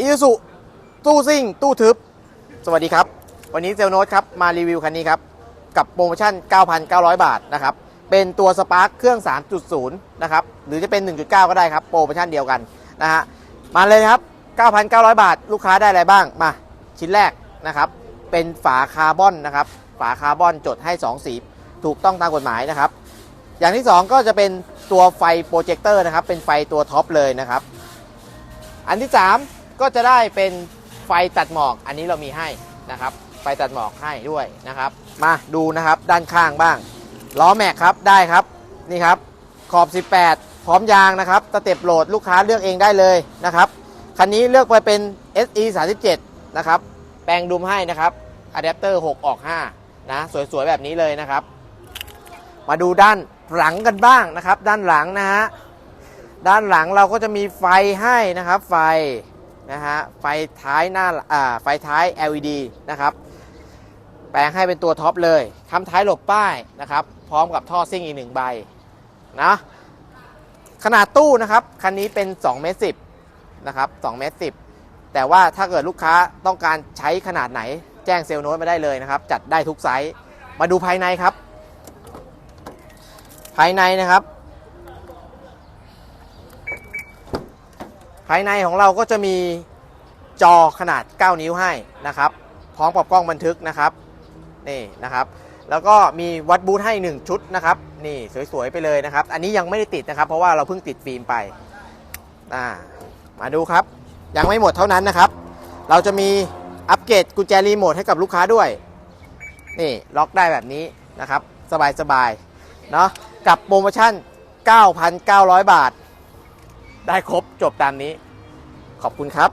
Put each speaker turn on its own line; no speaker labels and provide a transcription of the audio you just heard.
อีซูตู้ซิ่ง ตู้ทึบ สวัสดีครับ วันนี้เซลโน e ครับ มารีวิวคันนี้ครับ กับโปรโมชั่น 9,900 บาทนะครับ เป็นตัวสปาร์คเครื่อง 3.0 นะครับ หรือจะเป็น 1.9 ก็ได้ครับ โปรโมชั่นเดียวกันนะฮะ มาเลยครับ 9,900 บาท ลูกค้าได้อะไรบ้าง มา ชิ้นแรกนะครับ เป็นฝาคาร์บอนนะครับ ฝาคาร์บอนจดให้ 2 สี ถูกต้องตามกฎหมายนะครับ อย่างที่ 2 ก็จะเป็นตัวไฟโปรเจคเตอร์นะครับ เป็นไฟตัวท็อปเลยนะครับ อันที่ 3 ก็จะได้เป็นไฟตัดหมอก อันนี้เรามีให้นะครับ ไฟตัดหมอกให้ด้วยนะครับ มาดูนะครับด้านข้างบ้าง ล้อแม็กครับได้ครับนี่ครับ ขอบ 18 พร้อมยางนะครับสเต็ปโหลดลูกค้าเลือกเองได้เลยนะครับคันนี้เลือกไปเป็น SE 37นะครับแปลงดุมให้นะครับอะแดปเตอร์6ออก5นะสวยๆแบบนี้เลยนะครับ มาดูด้านหลังกันบ้างนะครับ ด้านหลังนะฮะด้านหลังเราก็จะมีไฟให้นะครับไฟ นะฮะไฟท้ายหน้าอ่าไฟท้าย LED นะครับ แปลงให้เป็นตัวท็อปเลยทำท้ายหลบป้ายนะครับ พร้อมกับท่อซิ่งอีกหนึ่งใบนะขนาดตู้นะครับ คันนี้เป็น2เมตร10นะครับ2เมตร10แต่ว่าถ้าเกิดลูกค้าต้องการใช้ขนาดไหน แจ้งเซลล์โน้ตมาได้เลยนะครับ จัดได้ทุกไซส์มาดูภายในครับ ภายในนะครับ ภายในของเราก็จะมีจอขนาด 9 นิ้วให้นะครับ พร้อมกับกล้องบันทึกนะครับ นี่นะครับ แล้วก็มีวัดบูทให้ 1 ชุดนะครับ นี่สวยๆไปเลยนะครับ อันนี้ยังไม่ได้ติดนะครับ เพราะว่าเราเพิ่งติดฟิล์มไปอ่ามาดูครับ ยังไม่หมดเท่านั้นนะครับ เราจะมีอัปเกรดกุญแจรีโมทให้กับลูกค้าด้วย นี่ล็อกได้แบบนี้นะครับ สบายๆ เนาะกับโปรโมชั่น 9,900 บาท ได้ครบจบตามนี้ ขอบคุณครับ